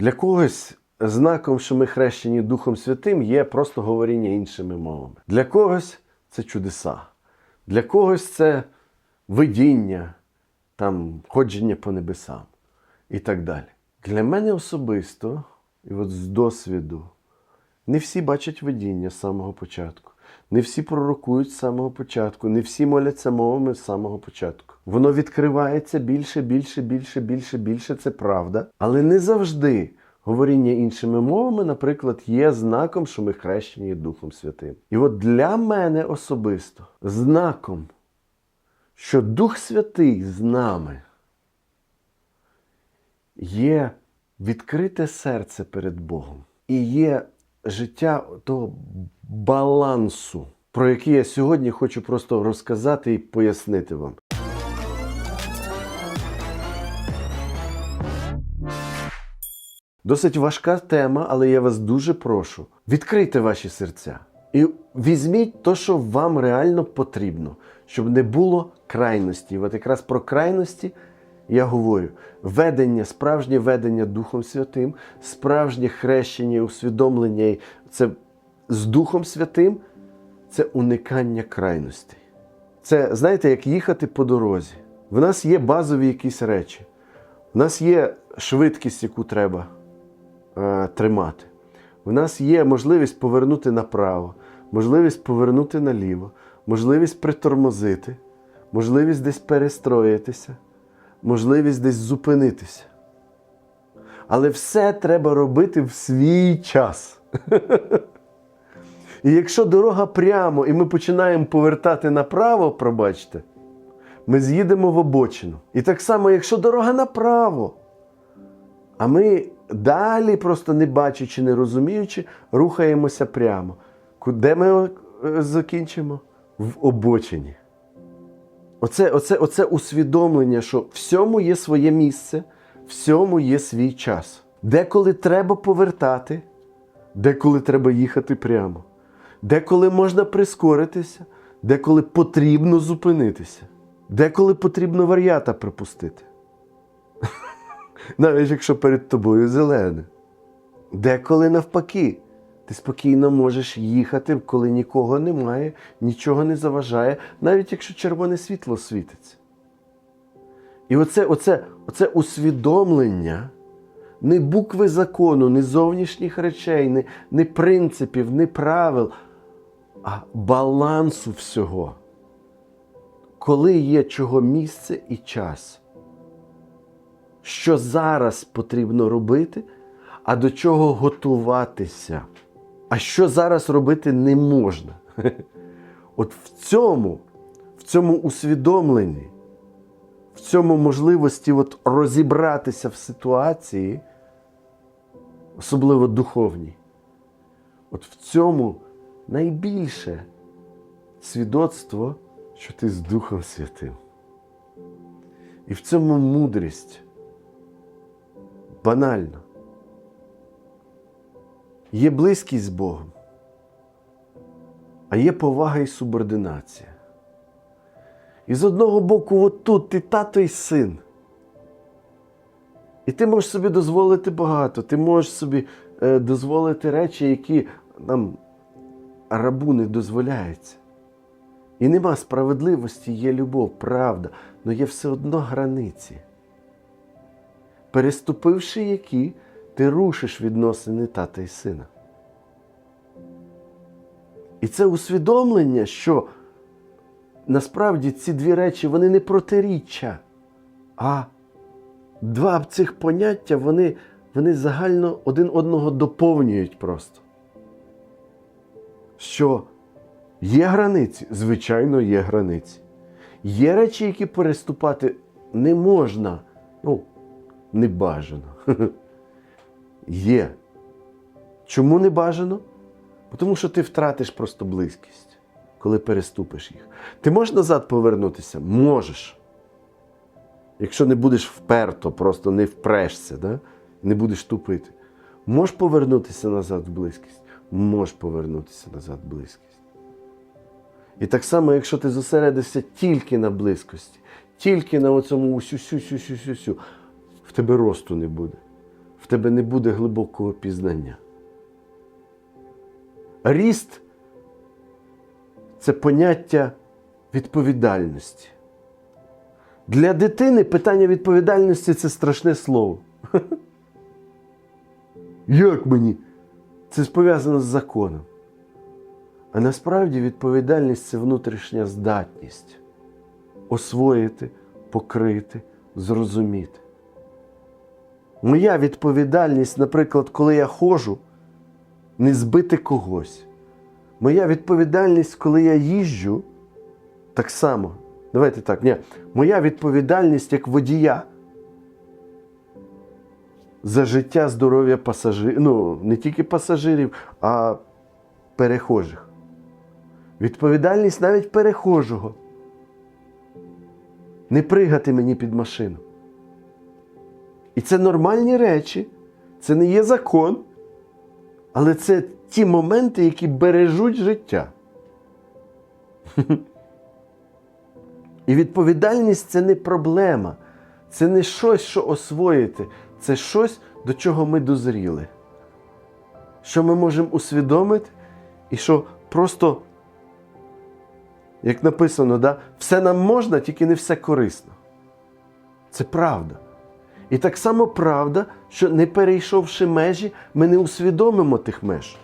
Для когось знаком, що ми хрещені Духом Святим, є просто говоріння іншими мовами. Для когось це чудеса, для когось це видіння, там, ходження по небесам і так далі. Для мене особисто, і от з досвіду, не всі бачать видіння з самого початку. Не всі пророкують з самого початку, не всі моляться мовами з самого початку. Воно відкривається більше, більше, більше, більше, більше, це правда. Але не завжди говоріння іншими мовами, наприклад, є знаком, що ми хрещені Духом Святим. І от для мене особисто знаком, що Дух Святий з нами є відкрите серце перед Богом і є життя того балансу, про який я сьогодні хочу просто розказати і пояснити вам. Досить важка тема, але я вас дуже прошу. Відкрийте ваші серця і візьміть те, що вам реально потрібно, щоб не було крайності. От якраз про крайності я говорю: ведення, справжнє ведення Духом Святим, справжнє хрещення, усвідомлення і це з Духом Святим це уникання крайностей. Це, знаєте, як їхати по дорозі. В нас є базові якісь речі. У нас є швидкість, яку треба е, тримати. У нас є можливість повернути направо, можливість повернути наліво, можливість притормозити, можливість десь перестроїтися, можливість десь зупинитися. Але все треба робити в свій час. І якщо дорога прямо, і ми починаємо повертати направо, пробачте, ми з'їдемо в обочину. І так само, якщо дорога направо, а ми далі, просто не бачачи, не розуміючи, рухаємося прямо. Куди ми е, закінчимо? В обочині. Оце, оце, оце усвідомлення, що всьому є своє місце, всьому є свій час. Деколи треба повертати, деколи треба їхати прямо. Деколи можна прискоритися, деколи потрібно зупинитися, деколи потрібно варіата припустити. Навіть якщо перед тобою зелене. Деколи навпаки, ти спокійно можеш їхати, коли нікого немає, нічого не заважає, навіть якщо червоне світло світиться. І оце, оце, оце усвідомлення не букви закону, не зовнішніх речей, не, не принципів, не правил, а балансу всього. Коли є чого місце і час. Що зараз потрібно робити, а до чого готуватися. А що зараз робити не можна. От в цьому, в цьому усвідомленні, в цьому можливості от розібратися в ситуації, особливо духовній, от в цьому найбільше свідоцтво, що ти з Духом Святим. І в цьому мудрість банально. Є близькість з Богом, а є повага і субординація. І з одного боку, от тут ти тато і син. І ти можеш собі дозволити багато, ти можеш собі е, дозволити речі, які нам рабу не дозволяються. І нема справедливості, є любов, правда, але є все одно границі. Переступивши які, ти рушиш відносини тата і сина. І це усвідомлення, що насправді ці дві речі вони не протиріччя, а два цих поняття вони, вони загально один одного доповнюють просто. Що є границі, звичайно, є границі. Є речі, які переступати не можна, ну, не бажано. Є. Чому не бажано? Тому що ти втратиш просто близькість, коли переступиш їх. Ти можеш назад повернутися? Можеш. Якщо не будеш вперто, просто не впрешся, да? не будеш тупити. Можеш повернутися назад в близькість? Можеш повернутися назад в близькість. І так само, якщо ти зосередишся тільки на близькості, тільки на оцьому усю-сю-сю-сю-сю, в тебе росту не буде. Тебе не буде глибокого пізнання. Ріст це поняття відповідальності. Для дитини питання відповідальності це страшне слово. Як мені? Це пов'язано з законом. А насправді відповідальність це внутрішня здатність освоїти, покрити, зрозуміти. Моя відповідальність, наприклад, коли я ходжу, не збити когось. Моя відповідальність, коли я їжджу, так само. Давайте так, ні. Моя відповідальність як водія за життя, здоров'я пасажирів, ну, не тільки пасажирів, а перехожих. Відповідальність навіть перехожого. Не пригати мені під машину. І це нормальні речі, це не є закон, але це ті моменти, які бережуть життя. І відповідальність це не проблема, це не щось, що освоїти, це щось, до чого ми дозріли. Що ми можемо усвідомити, і що просто, як написано, да, все нам можна, тільки не все корисно. Це правда. І так само правда, що не перейшовши межі, ми не усвідомимо тих меж.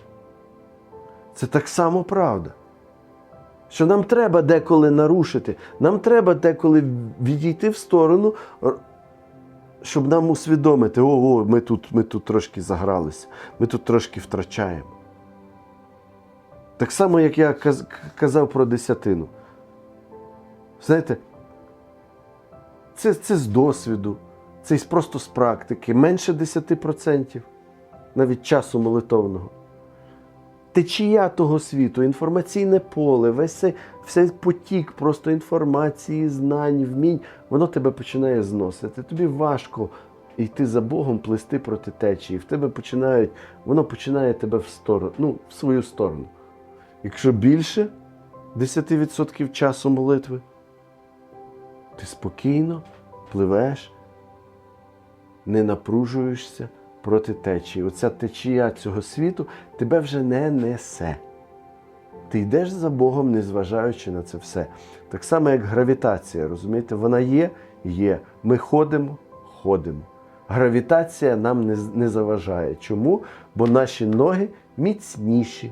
Це так само правда. Що нам треба деколи нарушити, нам треба деколи відійти в сторону, щоб нам усвідомити, ого, ми тут, ми тут трошки загралися, ми тут трошки втрачаємо. Так само, як я казав про десятину. Знаєте, це, це з досвіду, це просто з практики, менше 10% навіть часу молитовного. Течія того світу, інформаційне поле, весь цей, цей потік просто інформації, знань, вмінь, воно тебе починає зносити. Тобі важко йти за Богом, плисти проти течії. В тебе починають, воно починає тебе в сторону, ну, в свою сторону. Якщо більше 10% часу молитви, ти спокійно пливеш, не напружуєшся проти течії. Оця течія цього світу тебе вже не несе. Ти йдеш за Богом, незважаючи на це все. Так само, як гравітація, розумієте, вона є, є. Ми ходимо, ходимо. Гравітація нам не, не заважає. Чому? Бо наші ноги міцніші.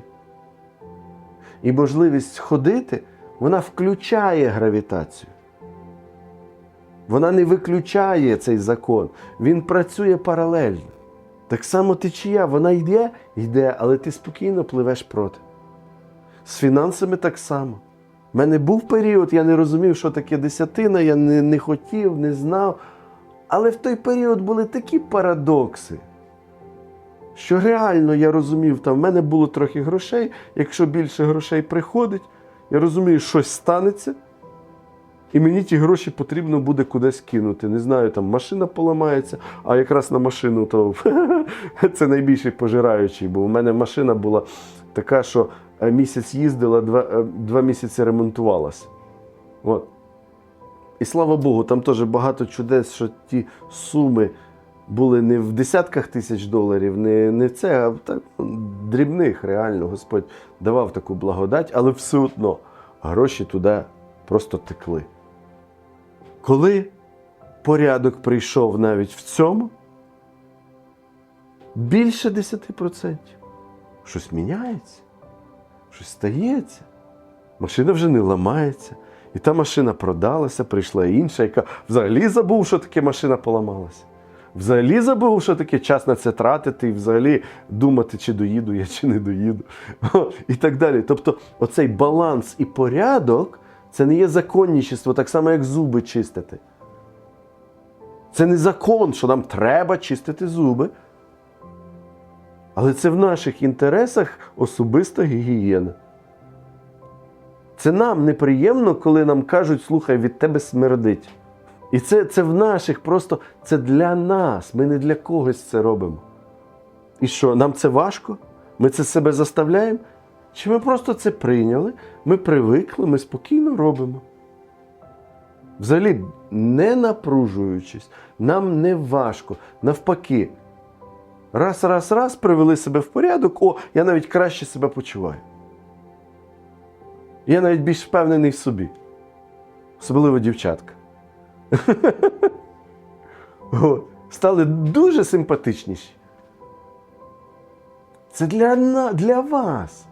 І можливість ходити, вона включає гравітацію. Вона не виключає цей закон. Він працює паралельно. Так само течія, вона йде, йде, але ти спокійно пливеш проти. З фінансами так само. У мене був період, я не розумів, що таке десятина, я не, не хотів, не знав. Але в той період були такі парадокси, що реально я розумів, там в мене було трохи грошей. Якщо більше грошей приходить, я розумію, щось станеться. І мені ті гроші потрібно буде кудись кинути. Не знаю, там машина поламається, а якраз на машину то це найбільший пожираючий, бо у мене машина була така, що е, місяць їздила, два, е, два місяці ремонтувалася. От. І слава Богу, там теж багато чудес, що ті суми були не в десятках тисяч доларів, не, не це, а так, дрібних реально. Господь давав таку благодать, але все одно гроші туди просто текли. Коли порядок прийшов навіть в цьому, більше 10%. Щось міняється, щось стається. Машина вже не ламається. І та машина продалася, прийшла інша, яка взагалі забув, що таке машина поламалася. Взагалі забув, що таке час на це тратити, і взагалі думати, чи доїду я, чи не доїду. І так далі. Тобто, оцей баланс і порядок це не є законнічество, так само, як зуби чистити. Це не закон, що нам треба чистити зуби. Але це в наших інтересах особиста гігієна. Це нам неприємно, коли нам кажуть, слухай, від тебе смердить. І це, це в наших просто це для нас. Ми не для когось це робимо. І що, нам це важко? Ми це себе заставляємо? Чи ми просто це прийняли, ми привикли, ми спокійно робимо? Взагалі, не напружуючись, нам не важко. Навпаки, Раз, раз, раз, привели себе в порядок, о, я навіть краще себе почуваю. Я навіть більш впевнений в собі. Особливо дівчатка. Стали дуже симпатичніші. Це для, для вас.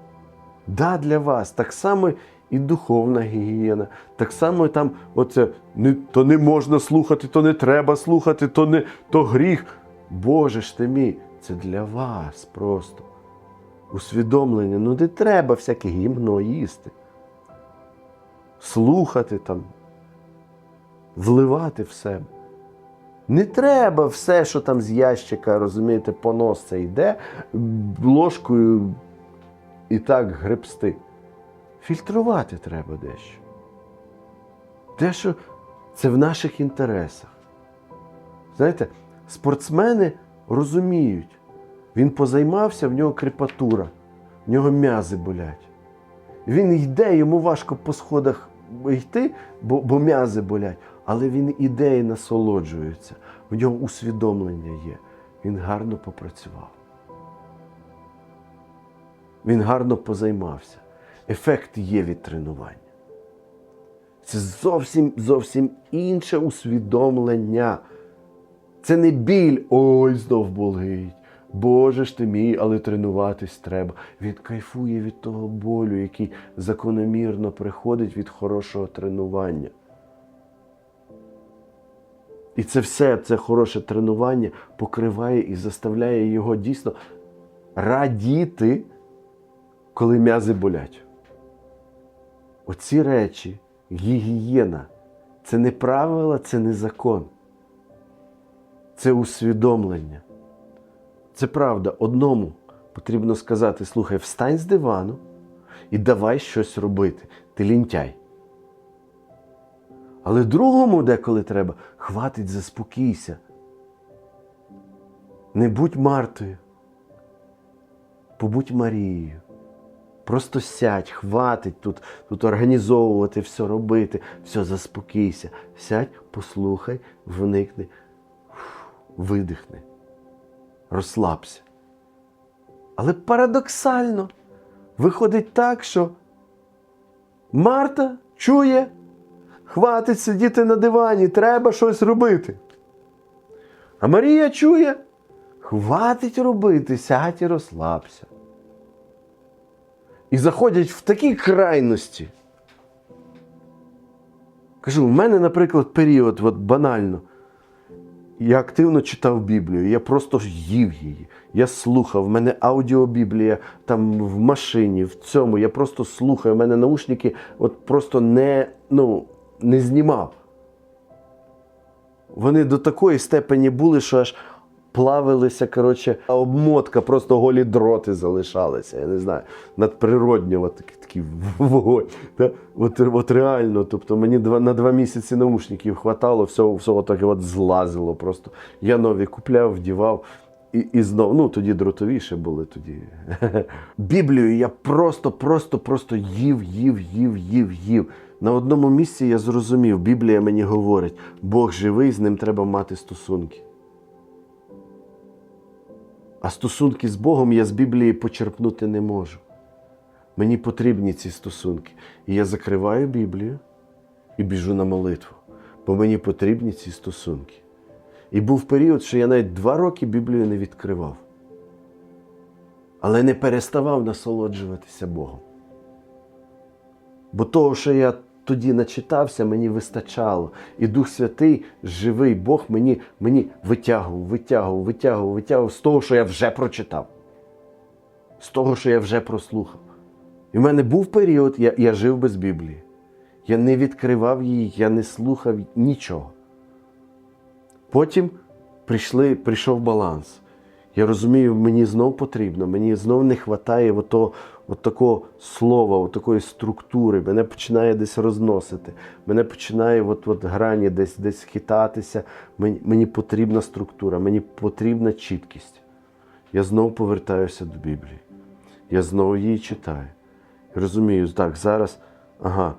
Да, для вас. Так само і духовна гігієна. Так само там оце не, то не можна слухати, то не треба слухати, то, не, то гріх. Боже ж ти мій, це для вас просто. Усвідомлення. Ну не треба всяке гімно їсти. Слухати там, вливати в себе. Не треба все, що там з ящика, розумієте, понос це йде ложкою і так гребсти. Фільтрувати треба дещо. Те, що це в наших інтересах. Знаєте, спортсмени розуміють, він позаймався, в нього крепатура, в нього м'язи болять. Він йде, йому важко по сходах йти, бо, бо м'язи болять, але він іде і насолоджується. В нього усвідомлення є. Він гарно попрацював. Він гарно позаймався. Ефект є від тренування. Це зовсім зовсім інше усвідомлення. Це не біль, ой, знов болить. Боже ж ти мій, але тренуватись треба. Він кайфує від того болю, який закономірно приходить від хорошого тренування. І це все, це хороше тренування покриває і заставляє його дійсно радіти, коли м'язи болять. Оці речі, гігієна, це не правила, це не закон. Це усвідомлення. Це правда, одному потрібно сказати: слухай, встань з дивану і давай щось робити. Ти лінтяй. Але другому деколи треба, хватить, заспокійся. Не будь Мартою. Побудь Марією. Просто сядь, хватить тут, тут організовувати, все робити, все, заспокійся. Сядь, послухай, вникни, видихни, розслабся. Але парадоксально виходить так, що Марта чує, хватить сидіти на дивані, треба щось робити. А Марія чує, хватить робити, сядь і розслабся. І заходять в такі крайності. Кажу, в мене, наприклад, період, от банально. Я активно читав Біблію, я просто їв її. Я слухав, в мене аудіобіблія там в машині, в цьому. Я просто слухаю, в мене наушники от просто не, ну, не знімав. Вони до такої степені були, що аж плавилися, коротше, а обмотка, просто голі дроти залишалися. Я не знаю, надприродньо такий, такий вогонь. Та? От, от реально, тобто мені два, на два місяці наушників хватало, всього, всього так от злазило. Просто я нові купляв, вдівав. І, і знов, ну тоді дротовіше були тоді. Біблію я просто, просто, просто їв, їв, їв, їв, їв. На одному місці я зрозумів, Біблія мені говорить, Бог живий, з ним треба мати стосунки. А стосунки з Богом я з Біблії почерпнути не можу. Мені потрібні ці стосунки. І я закриваю Біблію і біжу на молитву, бо мені потрібні ці стосунки. І був період, що я навіть два роки Біблію не відкривав, але не переставав насолоджуватися Богом. Бо того, що я тоді начитався, мені вистачало. І Дух Святий, живий Бог, мені, мені витягував, витягував, витягував, витягував з того, що я вже прочитав, з того, що я вже прослухав. І в мене був період, я, я жив без Біблії. Я не відкривав її, я не слухав нічого. Потім прийшли, прийшов баланс. Я розумію, мені знов потрібно, мені знов не вистачає ото, от такого слова, от такої структури. Мене починає десь розносити. Мене починає от, от грані десь десь хитатися. Мені, мені потрібна структура, мені потрібна чіткість. Я знов повертаюся до Біблії. Я знову її читаю. І розумію, так, зараз, ага,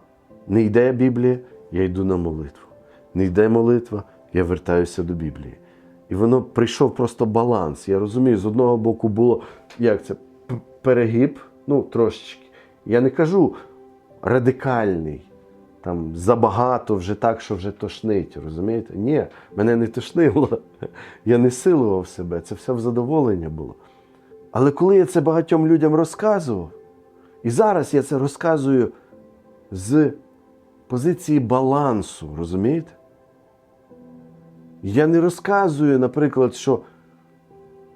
не йде Біблія, я йду на молитву. Не йде молитва, я вертаюся до Біблії. І воно прийшов просто баланс. Я розумію, з одного боку було як це перегиб, ну трошечки. Я не кажу радикальний, там забагато вже так, що вже тошнить. Розумієте? Ні, мене не тошнило. Я не силував себе, це все в задоволення було. Але коли я це багатьом людям розказував, і зараз я це розказую з позиції балансу, розумієте? Я не розказую, наприклад, що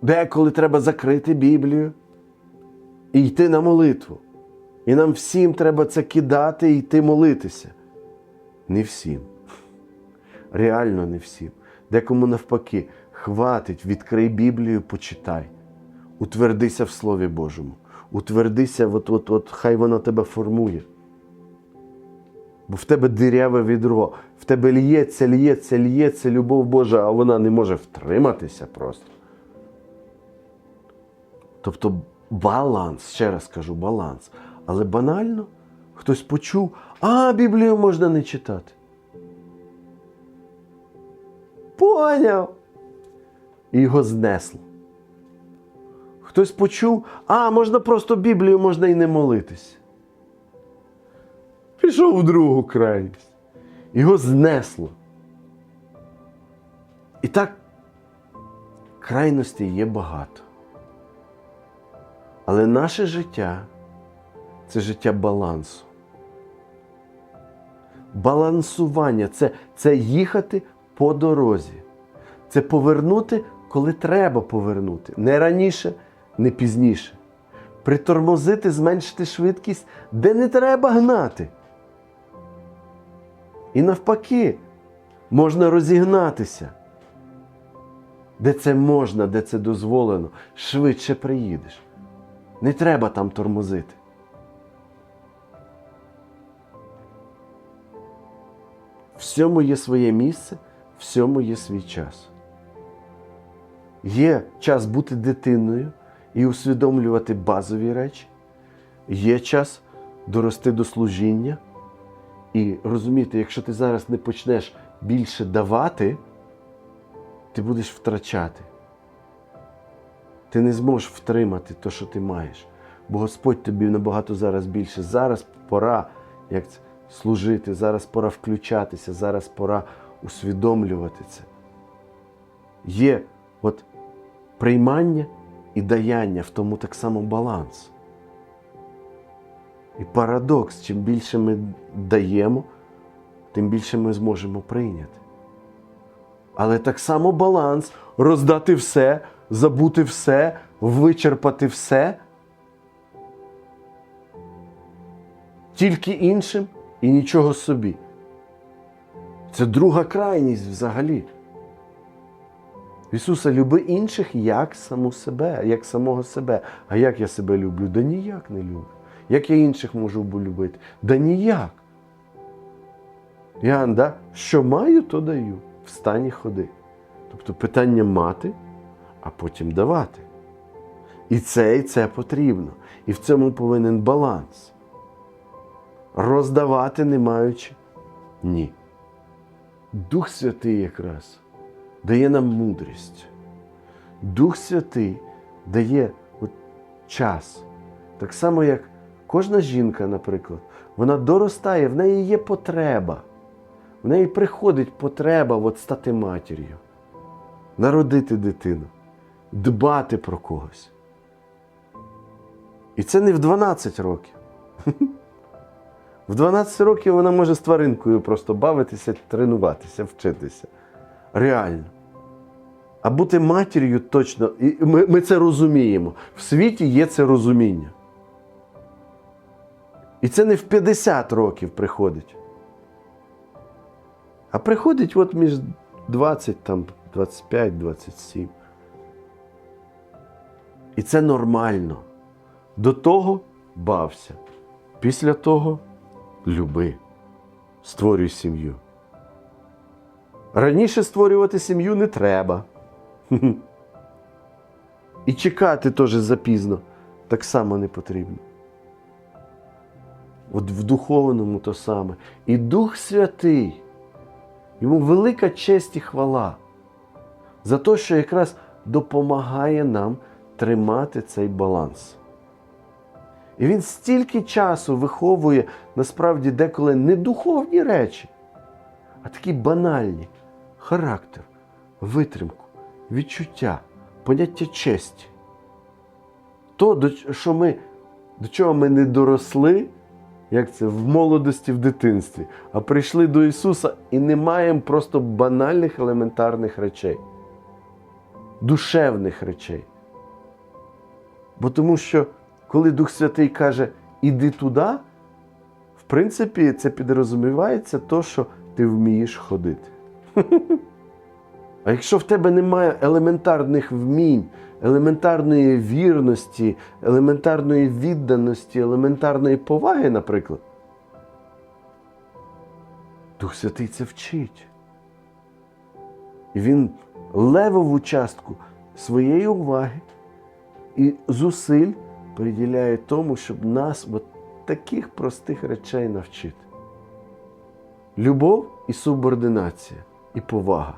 деколи треба закрити Біблію і йти на молитву. І нам всім треба це кидати і йти молитися. Не всім. Реально не всім. Декому навпаки, хватить, відкрий Біблію, почитай. Утвердися в Слові Божому. Утвердися, от, от, от, хай воно тебе формує. Бо в тебе диряве відро, в тебе лється, лється, лється любов Божа, а вона не може втриматися просто. Тобто баланс, ще раз кажу, баланс. Але банально хтось почув, а Біблію можна не читати. Поняв. І його знесло. Хтось почув, а можна просто Біблію, можна і не молитися. Пішов в другу крайність. Його знесло. І так крайностей є багато. Але наше життя це життя балансу. Балансування це, це їхати по дорозі. Це повернути, коли треба повернути. Не раніше, не пізніше. Притормозити, зменшити швидкість, де не треба гнати. І навпаки, можна розігнатися. Де це можна, де це дозволено, швидше приїдеш. Не треба там тормозити. Всьому є своє місце, всьому є свій час. Є час бути дитиною і усвідомлювати базові речі. Є час дорости до служіння і розуміти, якщо ти зараз не почнеш більше давати, ти будеш втрачати. Ти не зможеш втримати те, що ти маєш. Бо Господь тобі набагато зараз більше. Зараз пора як це, служити, зараз пора включатися, зараз пора усвідомлювати це. Є от приймання і даяння, в тому так само баланс. І парадокс, чим більше ми даємо, тим більше ми зможемо прийняти. Але так само баланс роздати все, забути все, вичерпати все. Тільки іншим і нічого собі. Це друга крайність взагалі. Ісуса, люби інших як саму себе, як самого себе. А як я себе люблю? Да ніяк не люблю. Як я інших можу любити? Да ніяк. Іоанн, да? що маю, то даю. Встань і ходи. Тобто питання мати, а потім давати. І це, і це потрібно. І в цьому повинен баланс. Роздавати не маючи. Ні. Дух Святий якраз дає нам мудрість. Дух Святий дає от час. Так само, як кожна жінка, наприклад, вона доростає, в неї є потреба. В неї приходить потреба от стати матір'ю, народити дитину, дбати про когось. І це не в 12 років. В 12 років вона може з тваринкою просто бавитися, тренуватися, вчитися. Реально. А бути матір'ю точно, і ми, ми це розуміємо. В світі є це розуміння. І це не в 50 років приходить. А приходить от між 20, там, 25, 27. І це нормально. До того бався. Після того люби. Створюй сім'ю. Раніше створювати сім'ю не треба. І чекати теж запізно так само не потрібно. От в духовному то саме. І Дух Святий, йому велика честь і хвала. за те, що якраз допомагає нам тримати цей баланс. І він стільки часу виховує насправді деколи не духовні речі, а такі банальні характер, витримку, відчуття, поняття честі. То, до, що ми, до чого ми не доросли, як це в молодості, в дитинстві, а прийшли до Ісуса і не маємо просто банальних елементарних речей, душевних речей. Бо тому що, коли Дух Святий каже, іди туди, в принципі, це підрозумівається то, що ти вмієш ходити. А якщо в тебе немає елементарних вмінь, елементарної вірності, елементарної відданості, елементарної поваги, наприклад, Дух Святий це вчить. І він левову частку своєї уваги і зусиль приділяє тому, щоб нас от таких простих речей навчити. Любов і субординація, і повага.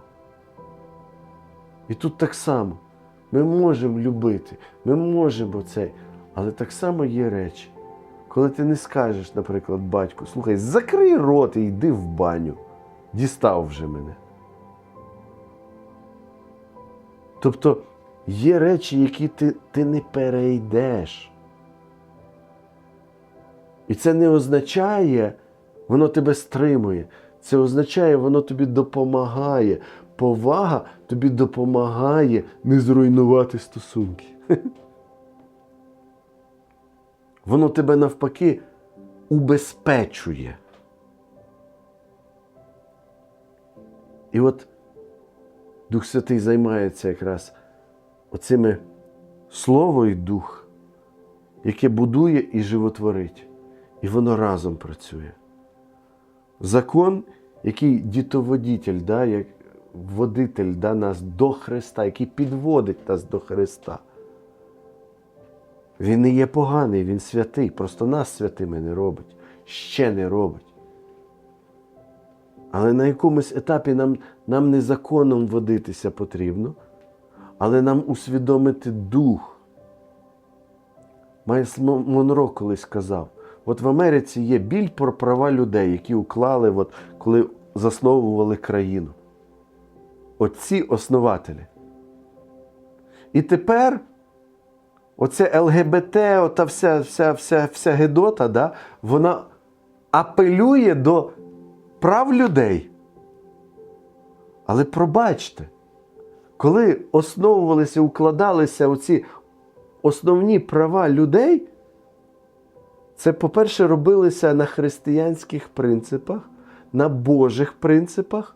І тут так само. Ми можемо любити, ми можемо цей, але так само є речі. Коли ти не скажеш, наприклад, батьку, слухай, закрий рот і йди в баню, дістав вже мене. Тобто є речі, які ти, ти не перейдеш. І це не означає, воно тебе стримує. Це означає, воно тобі допомагає. Повага тобі допомагає не зруйнувати стосунки. Воно тебе навпаки убезпечує. І от Дух Святий займається якраз оцими слово і дух, яке будує і животворить. І воно разом працює. Закон, який дітоводитель, да, як водитель да, нас до Христа, який підводить нас до Христа. Він не є поганий, він святий, просто нас святими не робить, ще не робить. Але на якомусь етапі нам, нам не законом водитися потрібно, але нам усвідомити дух. Майс Монро колись казав, от в Америці є біль про права людей, які уклали, от, коли засновували країну. Оці основателі. І тепер оце ЛГБТ, ота вся вся, вся, вся гедота, да, вона апелює до прав людей. Але пробачте, коли основувалися, укладалися оці основні права людей, це, по-перше, робилося на християнських принципах, на Божих принципах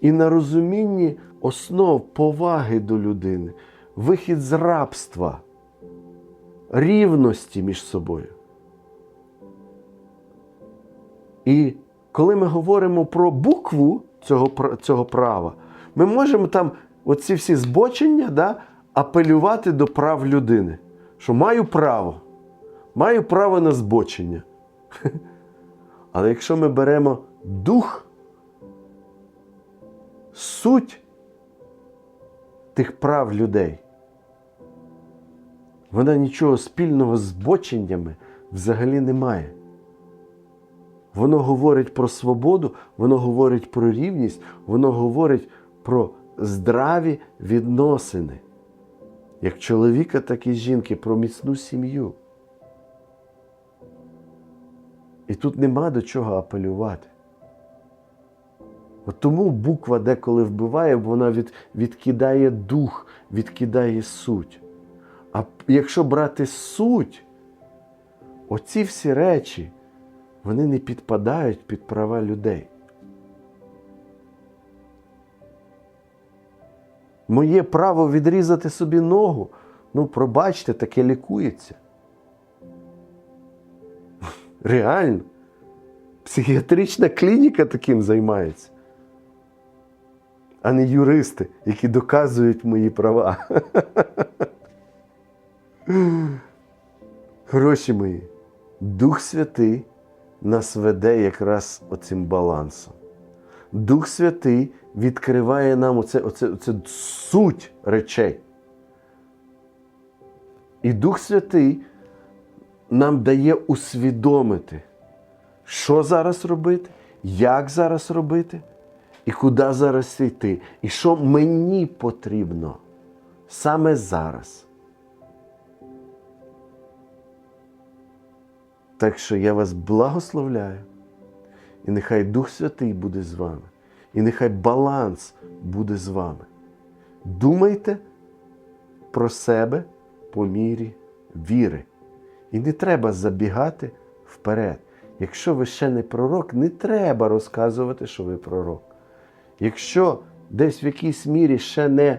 і на розумінні основ поваги до людини, вихід з рабства, рівності між собою. І коли ми говоримо про букву цього, цього права, ми можемо там оці всі збочення да, апелювати до прав людини. Що маю право, маю право на збочення. Але якщо ми беремо дух, суть тих прав людей, вона нічого спільного з збоченнями взагалі не має. Воно говорить про свободу, воно говорить про рівність, воно говорить про здраві відносини, як чоловіка, так і жінки, про міцну сім'ю. І тут нема до чого апелювати. От тому буква деколи вбиває, бо вона від, відкидає дух, відкидає суть. А якщо брати суть, оці всі речі, вони не підпадають під права людей. Моє право відрізати собі ногу, ну, пробачте, таке лікується. Реально. Психіатрична клініка таким займається, а не юристи, які доказують мої права. Гроші мої, Дух Святий нас веде якраз оцим балансом. Дух Святий відкриває нам оце, оце, оце суть речей. І Дух Святий нам дає усвідомити, що зараз робити, як зараз робити, і куди зараз йти, і що мені потрібно саме зараз. Так що я вас благословляю, і нехай Дух Святий буде з вами, і нехай баланс буде з вами. Думайте про себе по мірі віри. І не треба забігати вперед. Якщо ви ще не пророк, не треба розказувати, що ви пророк. Якщо десь в якійсь мірі ще не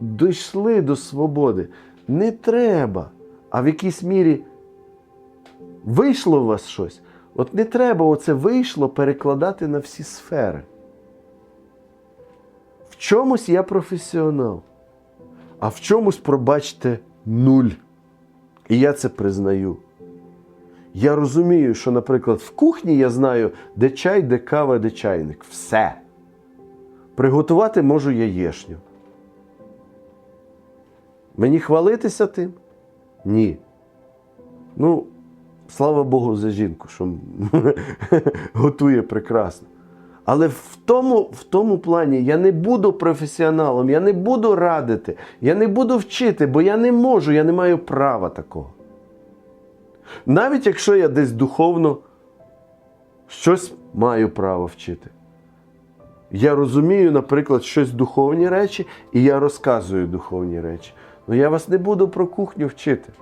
дійшли до свободи, не треба. А в якійсь мірі вийшло у вас щось. От не треба оце вийшло перекладати на всі сфери. В чомусь я професіонал, а в чомусь, пробачте, нуль. І я це признаю. Я розумію, що, наприклад, в кухні я знаю, де чай, де кава, де чайник. Все. Приготувати можу яєшню. Мені хвалитися тим? Ні. Ну, слава Богу, за жінку, що готує прекрасно. Але в тому, в тому плані я не буду професіоналом, я не буду радити, я не буду вчити, бо я не можу, я не маю права такого. Навіть якщо я десь духовно щось маю право вчити. Я розумію, наприклад, щось духовні речі, і я розказую духовні речі. Ну я вас не буду про кухню вчити.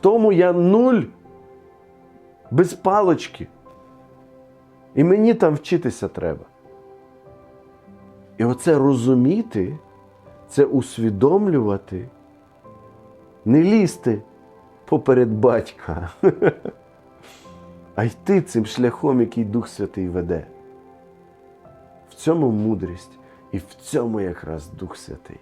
Тому я нуль без палочки. І мені там вчитися треба. І оце розуміти, це усвідомлювати, не лізти поперед батька, а йти цим шляхом, який Дух Святий веде. В цьому мудрість і в цьому якраз Дух Святий.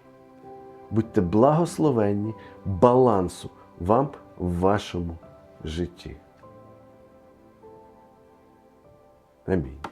Будьте благословенні балансу вам в вашому житті. Амінь.